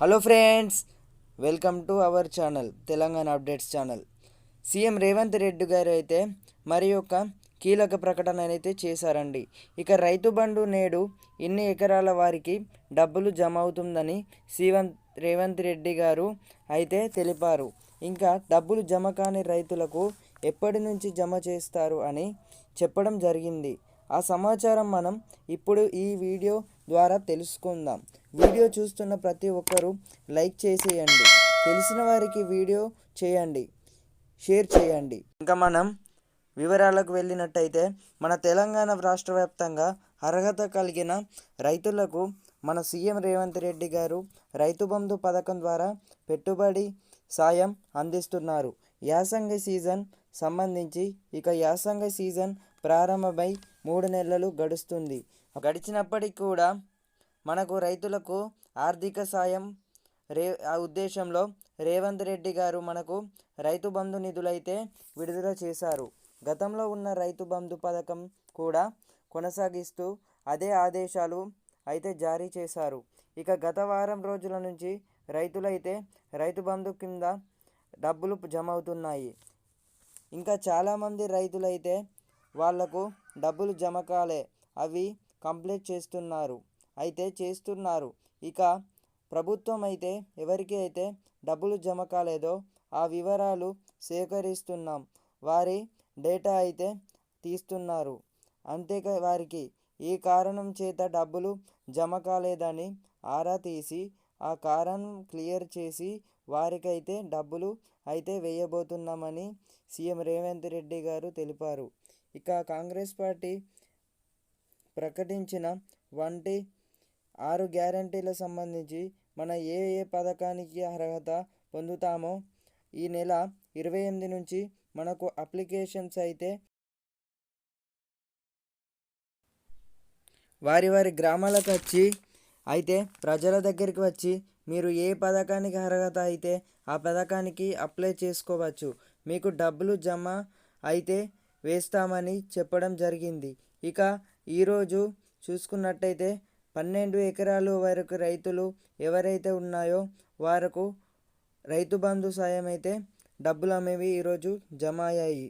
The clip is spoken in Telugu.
Hello friends welcome to our channel Telangana updates channel. CM Revanth Reddy గారు అయితే మరి ఒక కీలక ప్రకటన అయితే చేశారండి. ఇక రైతు బంధు నేడు ఇన్ని ఎకరాల వారికి డబ్బులు జమ అవుతుందని సీఎం రేవంత్ రెడ్డి గారు అయితే తెలిపారు. ఇంకా డబ్బులు జమ కాని రైతులకు ఎప్పటి నుంచి జమ చేస్తారు అని చెప్పడం జరిగింది. ఆ సమాచారం మనం ఇప్పుడు ఈ వీడియో ద్వారా తెలుసుకుందాం. వీడియో చూస్తున్న ప్రతి ఒక్కరూ లైక్ చేసేయండి. తెలిసిన వారికి వీడియో చేయండి. షేర్ చేయండి. ఇంకా మనం వివరాలకు వెళ్ళినట్టయితే మన తెలంగాణ రాష్ట్ర వ్యాప్తంగా అర్హత కలిగిన రైతులకు మన సీఎం రేవంత్ రెడ్డి గారు రైతు బంధు పథకం ద్వారా పెట్టుబడి సాయం అందిస్తున్నారు. యాసంగి సీజన్ సంబంధించి ఇక యాసంగి సీజన్ ప్రారంభమై మూడు నెలలు గడుస్తుంది. గడిచినప్పటికీ కూడా మనకు రైతులకు ఆర్థిక సాయం రే ఆ ఉద్దేశంలో రేవంత్ రెడ్డి గారు మనకు రైతు బంధు నిధులైతే విడుదల చేశారు. గతంలో ఉన్న రైతు బంధు పథకం కూడా కొనసాగిస్తూ అదే ఆదేశాలు అయితే జారీ చేశారు. ఇక గత వారం రోజుల నుంచి రైతులైతే రైతు బంధు కింద డబ్బులు జమ అవుతున్నాయి. ఇంకా చాలామంది రైతులైతే వాళ్ళకు డబ్బులు జమ కాలే అవి కంప్లీట్ చేస్తున్నారు. అయితే చేస్తున్నారు. ఇక ప్రభుత్వం అయితే ఎవరికి అయితే డబ్బులు జమ కాలేదో ఆ వివరాలు సేకరిస్తున్నాం. వారి డేటా అయితే తీస్తున్నారు. అంతేకా వారికి ఈ కారణం చేత డబ్బులు జమ కాలేదని ఆరా తీసి ఆ కారణం క్లియర్ చేసి వారికైతే డబ్బులు అయితే వేయబోతున్నామని సీఎం రేవంత్ రెడ్డి గారు తెలిపారు. ఇక కాంగ్రెస్ పార్టీ ప్రకటించిన వంటి ఆరు గ్యారంటీల సంబంధించి మన ఏ ఏ పథకానికి అర్హత పొందుతామో ఈ నెల ఇరవై ఎనిమిది నుంచి మనకు అప్లికేషన్స్ అయితే వారి వారి గ్రామాలకు వచ్చి అయితే ప్రజల దగ్గరికి వచ్చి మీరు ఏ పథకానికి అర్హత అయితే ఆ పథకానికి అప్లై చేసుకోవచ్చు. మీకు డబ్బులు జమ అయితే వేస్తామని చెప్పడం జరిగింది. ఇక ఈరోజు చూసుకున్నట్టయితే పన్నెండు ఎకరాలు వరకు రైతులు ఎవరైతే ఉన్నాయో వారకు రైతు బంధు సాయం అయితే డబ్బులు అనేవి ఈరోజు జమ అయ్యాయి